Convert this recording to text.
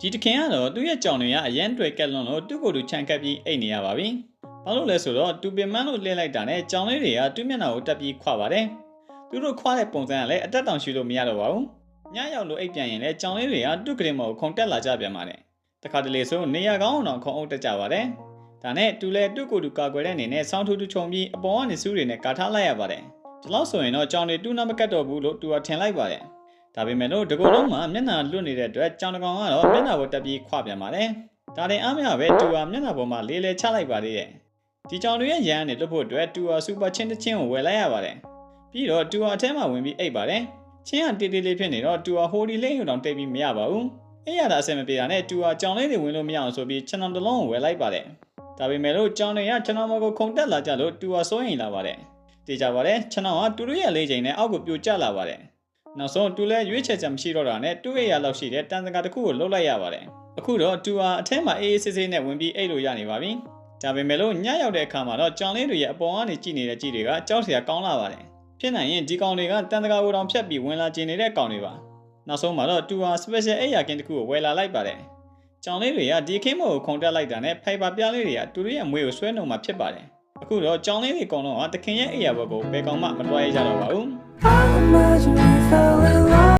ဒီတခင်ကတော့သူ့ရဲ့ကြောင်တွေကအရန်တွေကက်လွန်လို့သူ့ကိုယ်သူခြံကပ်ပြီးအိတ်နေရပါပြီဘာလို့လဲဆိုတော့သူပင်မန်းလို့လှည့်လိုက်တာနဲ့ကြောင်လေးတွေကသူ့မျက်နှာကိုတက်ပြီးခွာပါတယ်သူတို့ခွာတဲ့ပုံစံကလည်းအတက်တောင်ရှူလို့မရတော့ပါဘူးညရောက်လို့အိတ်ပြန်ရင်လည်းကြောင်လေးတွေကသူ့ကလေးမောကိုခုန်တက်လာကြပြန်ပါတယ်တခါတလေဆိုနေရကောင်းအောင်ခုံအုပ်တက်ကြပါတယ်ဒါနဲ့သူလည်းသူ့ကိုယ်သူကာကွယ်တဲ့အနေနဲ့ဆောင်းထူးထူးခြုံပြီးအပေါ်ကနေစူးတွေနဲ့ကာထားလိုက်ရပါတယ်ဒီလောက်ဆိုရင်တော့ကြောင်တွေတူးနာမကတ်တော့ဘူးလို့သူကထင်လိုက်ပါတယ် ဒါပေမဲ့လို့ဒီကုလုံးမှာမျက်နှာလွတ်နေတဲ့အတွက်ကြောင်တကောင်ကတော့မျက်နှာပေါ်တက်ပြီးခွပြန်ပါတယ်။ဒါတင်အားမရပဲတူဟာမျက်နှာပေါ်မှာလေးလေးချလိုက်ပါသေးတယ်။ဒီကြောင်တွေရဲ့ရန်ကနေလွတ်ဖို့အတွက်တူဟာစူပါချင်းတစ်ချင်းကိုဝယ်လိုက်ရပါတယ်။ပြီးတော့တူဟာအထဲမှာဝင်ပြီးအိပ်ပါတယ်။ချင်းကတေးတေးလေးဖြစ်နေတော့တူဟာဟိုဒီလေးရုံတောင်တိတ်ပြီးမရပါဘူး။အဲ့ရတာအဆင်မပြေတာနဲ့တူဟာကြောင်လေးတွေဝင်လို့မရအောင်ဆိုပြီးခြံတော်တစ်လုံးကိုဝယ်လိုက်ပါတယ်။ဒါပေမဲ့လို့ကြောင်တွေကခြံတော်မကိုခုန်တက်လာကြလို့တူဟာစိုးရင်လာပါတယ်။တေးကြပါတယ်ခြံတော်ကတူတို့ရဲ့လေးချိန်နဲ့အောက်ကိုပြိုကျလာပါတယ်။ နောက်ဆုံးတူလဲရွေးချယ်ချက်မရှိတော့တာနဲ့တူရဲ့ရလောက်ရှိတဲ့တန်စကာတစ်ခုကိုလှုပ်လိုက်ရပါတယ်။အခုတော့တူဟာအထက်မှာအေးအေးဆေးဆေးနဲ့ဝင်ပြီးအိတ်လို့ရနေပါပြီ။ဒါပေမဲ့လို့ညရောက်တဲ့အခါမှာတော့ကြောင်လေးတွေရဲ့အပေါ်ကနေကြည့်နေတဲ့ကြည့်တွေကကြောက်စရာကောင်းလာပါတယ်။ဖြစ်နိုင်ရင်ဒီကောင်တွေကတန်စကာကိုတောင်ဖြတ်ပြီးဝင်လာကျင်နေတဲ့ကောင်တွေပါ။နောက်ဆုံးမှာတော့တူဟာ special အိတ်ရကင်းတစ်ခုကိုဝယ်လာလိုက်ပါတယ်။ကြောင်လေးတွေကဒီခင်းမို့ကိုခုန်တက်လိုက်တာနဲ့ဖိုင်ဘာပြားလေးတွေကတူတို့ရဲ့မွေးကိုဆွဲနှုံမှာဖြစ်ပါတယ်။အခုတော့ကြောင်လေးတွေအကုန်လုံးကတခင်ရဲ့အိတ်ရဘက်ကိုဘယ်ကောင်မှမတွားရကြတော့ပါဘူး။ I imagine we fell